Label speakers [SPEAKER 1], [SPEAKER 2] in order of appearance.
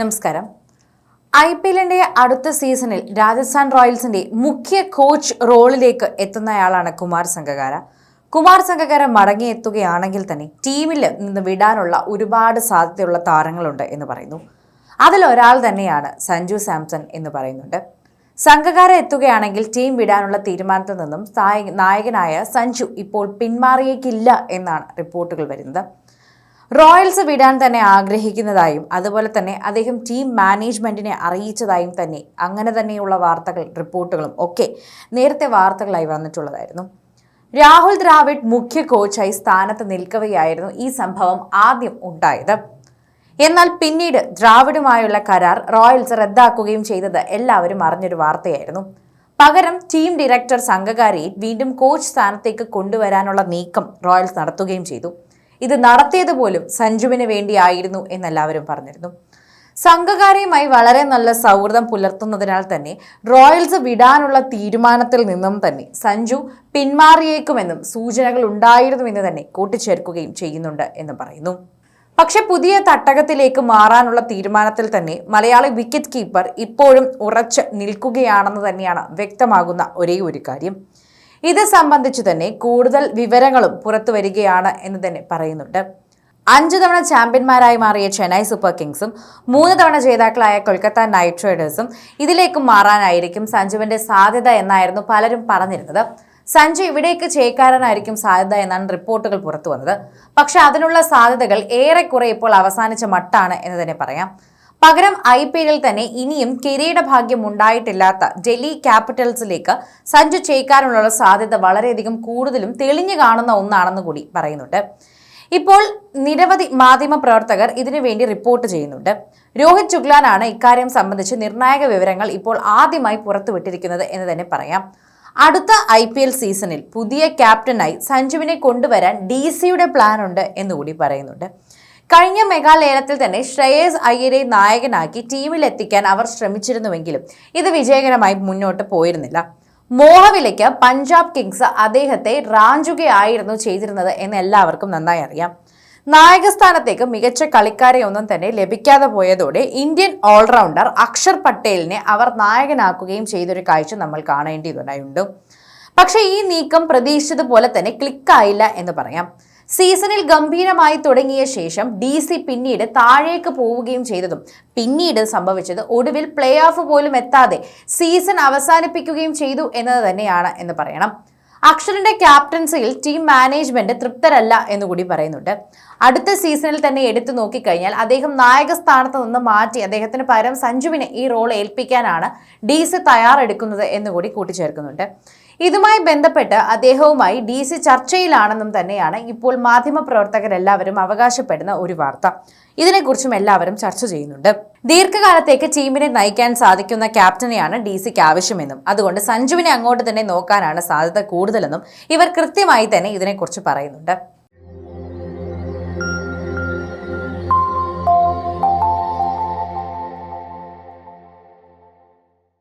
[SPEAKER 1] നമസ്കാരം. I P എല്ലിന്റെ അടുത്ത സീസണിൽ രാജസ്ഥാൻ റോയൽസിന്റെ മുഖ്യ കോച്ച് റോളിലേക്ക് എത്തുന്നയാളാണ് കുമാർ സംഘകാര കുമാർ സംഘകാര മടങ്ങിയെത്തുകയാണെങ്കിൽ തന്നെ ടീമിൽ നിന്ന് വിടാനുള്ള ഒരുപാട് സാധ്യതയുള്ള താരങ്ങളുണ്ട് എന്ന് പറയുന്നു. അതിലൊരാൾ തന്നെയാണ് സഞ്ജു സാംസൺ എന്ന് പറയുന്നുണ്ട്. സംഘകാര എത്തുകയാണെങ്കിൽ ടീം വിടാനുള്ള തീരുമാനത്തിൽ നിന്നും നായകനായ സഞ്ജു ഇപ്പോൾ പിന്മാറിയേക്കില്ല എന്നാണ് റിപ്പോർട്ടുകൾ വരുന്നത്. റോയൽസ് വിടാൻ തന്നെ ആഗ്രഹിക്കുന്നതായും അതുപോലെ തന്നെ അദ്ദേഹം ടീം മാനേജ്മെന്റിനെ അറിയിച്ചതായും തന്നെ അങ്ങനെ തന്നെയുള്ള വാർത്തകൾ റിപ്പോർട്ടുകളും ഒക്കെ നേരത്തെ വാർത്തകളായി വന്നിട്ടുള്ളതായിരുന്നു. രാഹുൽ ദ്രാവിഡ് മുഖ്യ കോച്ചായി സ്ഥാനത്ത് നിൽക്കവെയായിരുന്നു ഈ സംഭവം ആദ്യം ഉണ്ടായത്. എന്നാൽ പിന്നീട് ദ്രാവിഡുമായുള്ള കരാർ റോയൽസ് റദ്ദാക്കുകയും ചെയ്തത് എല്ലാവരും അറിഞ്ഞൊരു വാർത്തയായിരുന്നു. പകരം ടീം ഡയറക്ടർ സംഘകാരിയെ വീണ്ടും കോച്ച് സ്ഥാനത്തേക്ക് കൊണ്ടുവരാനുള്ള നീക്കം റോയൽസ് നടത്തുകയും ചെയ്തു. ഇത് നടത്തിയത് പോലും സഞ്ജുവിന് വേണ്ടിയായിരുന്നു എന്നെല്ലാവരും പറഞ്ഞിരുന്നു. സംഘകാരിയുമായി വളരെ നല്ല സൗഹൃദം പുലർത്തുന്നതിനാൽ തന്നെ റോയൽസ് വിടാനുള്ള തീരുമാനത്തിൽ നിന്നും തന്നെ സഞ്ജു പിന്മാറിയേക്കുമെന്നും സൂചനകൾ ഉണ്ടായിരുന്നുവെന്ന് തന്നെ കൂട്ടിച്ചേർക്കുകയും ചെയ്യുന്നുണ്ട് എന്ന് പറയുന്നു. പക്ഷെ പുതിയ തട്ടകത്തിലേക്ക് മാറാനുള്ള തീരുമാനത്തിൽ തന്നെ മലയാളി വിക്കറ്റ് കീപ്പർ ഇപ്പോഴും ഉറച്ച് നിൽക്കുകയാണെന്ന് തന്നെയാണ് വ്യക്തമാകുന്ന ഒരേ ഒരു കാര്യം. ഇത് സംബന്ധിച്ച് തന്നെ കൂടുതൽ വിവരങ്ങളും പുറത്തു വരികയാണ് എന്ന് തന്നെ പറയുന്നുണ്ട്. അഞ്ചു തവണ ചാമ്പ്യന്മാരായി മാറിയ ചെന്നൈ സൂപ്പർ കിങ്സും മൂന്ന് തവണ ജേതാക്കളായ കൊൽക്കത്ത നൈറ്റ് റൈഡേഴ്സും ഇതിലേക്ക് മാറാനായിരിക്കും സഞ്ജുവിന്റെ സാധ്യത എന്നായിരുന്നു പലരും പറഞ്ഞിരുന്നത്. സഞ്ജു ഇവിടേക്ക് ചേക്കാരനായിരിക്കും സാധ്യത എന്നാണ് റിപ്പോർട്ടുകൾ പുറത്തു വന്നത്. പക്ഷെ അതിനുള്ള സാധ്യതകൾ ഏറെക്കുറെ ഇപ്പോൾ അവസാനിച്ച മട്ടാണ് എന്ന് തന്നെ പറയാം. പകരം ഐ പി എല്ലിൽ തന്നെ ഇനിയും കിരീട ഭാഗ്യം ഉണ്ടായിട്ടില്ലാത്ത ഡൽഹി ക്യാപിറ്റൽസിലേക്ക് സഞ്ജു ചേക്കാനുള്ള സാധ്യത വളരെയധികം കൂടുതലും തെളിഞ്ഞു കാണുന്ന ഒന്നാണെന്ന് കൂടി പറയുന്നുണ്ട്. ഇപ്പോൾ നിരവധി മാധ്യമ പ്രവർത്തകർ ഇതിനു വേണ്ടി റിപ്പോർട്ട് ചെയ്യുന്നുണ്ട്. രോഹിത് ചുഗ്ലാനാണ് ഇക്കാര്യം സംബന്ധിച്ച് നിർണായക വിവരങ്ങൾ ഇപ്പോൾ ആദ്യമായി പുറത്തുവിട്ടിരിക്കുന്നത് എന്ന് തന്നെ പറയാം. അടുത്ത ഐ പി എൽ സീസണിൽ പുതിയ ക്യാപ്റ്റനായി സഞ്ജുവിനെ കൊണ്ടുവരാൻ ഡി സിയുടെ പ്ലാൻ ഉണ്ട് എന്നുകൂടി പറയുന്നുണ്ട്. കഴിഞ്ഞ മെഗാലേലത്തിൽ തന്നെ ശ്രേയസ് അയ്യരെ നായകനാക്കി ടീമിലെത്തിക്കാൻ അവർ ശ്രമിച്ചിരുന്നുവെങ്കിലും ഇത് വിജയകരമായി മുന്നോട്ട് പോയിരുന്നില്ല. മോഹവിലയ്ക്ക് പഞ്ചാബ് കിങ്സ് അദ്ദേഹത്തെ റാഞ്ചുകയായിരുന്നു ചെയ്തിരുന്നത് എന്ന് എല്ലാവർക്കും നന്നായി അറിയാം. നായകസ്ഥാനത്തേക്ക് മികച്ച കളിക്കാരെ ഒന്നും തന്നെ ലഭിക്കാതെ പോയതോടെ ഇന്ത്യൻ ഓൾറൗണ്ടർ അക്ഷർ പട്ടേലിനെ അവർ നായകനാക്കുകയും ചെയ്തൊരു കാഴ്ച നമ്മൾ കാണേണ്ടതുണ്ടായുണ്ട് പക്ഷേ ഈ നീക്കം പ്രതീക്ഷിച്ചതുപോലെ തന്നെ ക്ലിക്കായില്ല എന്ന് പറയാം. സീസണിൽ ഗംഭീരമായി തുടങ്ങിയ ശേഷം ഡി സി പിന്നീട് താഴേക്ക് പോവുകയും ചെയ്തതും പിന്നീട് സംഭവിച്ചത് ഒടുവിൽ പ്ലേ ഓഫ് പോലും എത്താതെ സീസൺ അവസാനിപ്പിക്കുകയും ചെയ്തു എന്നത് തന്നെയാണ് എന്ന് പറയണം. അക്ഷറിന്റെ ക്യാപ്റ്റൻസിയിൽ ടീം മാനേജ്മെന്റ് തൃപ്തരല്ല എന്നുകൂടി പറയുന്നുണ്ട്. അടുത്ത സീസണിൽ തന്നെ എടുത്തു നോക്കിക്കഴിഞ്ഞാൽ അദ്ദേഹം നായക സ്ഥാനത്ത് നിന്ന് മാറ്റി അദ്ദേഹത്തിന് പകരം സഞ്ജുവിനെ ഈ റോൾ ഏൽപ്പിക്കാനാണ് ഡി സി തയ്യാറെടുക്കുന്നത് എന്നുകൂടി കൂട്ടിച്ചേർക്കുന്നുണ്ട്. ഇതുമായി ബന്ധപ്പെട്ട് അദ്ദേഹവുമായി ഡി സി ചർച്ചയിലാണെന്നും തന്നെയാണ് ഇപ്പോൾ മാധ്യമപ്രവർത്തകരെല്ലാവരും അവകാശപ്പെടുന്ന ഒരു വാർത്ത. ഇതിനെക്കുറിച്ചും എല്ലാവരും ചർച്ച ചെയ്യുന്നുണ്ട്. ദീർഘകാലത്തേക്ക് ടീമിനെ നയിക്കാൻ സാധിക്കുന്ന ക്യാപ്റ്റനെയാണ് ഡി സിക്ക് ആവശ്യമെന്നും അതുകൊണ്ട് സഞ്ജുവിനെ അങ്ങോട്ട് തന്നെ നോക്കാനാണ് സാധ്യത കൂടുതലെന്നും ഇവർ കൃത്യമായി തന്നെ ഇതിനെക്കുറിച്ച് പറയുന്നുണ്ട്.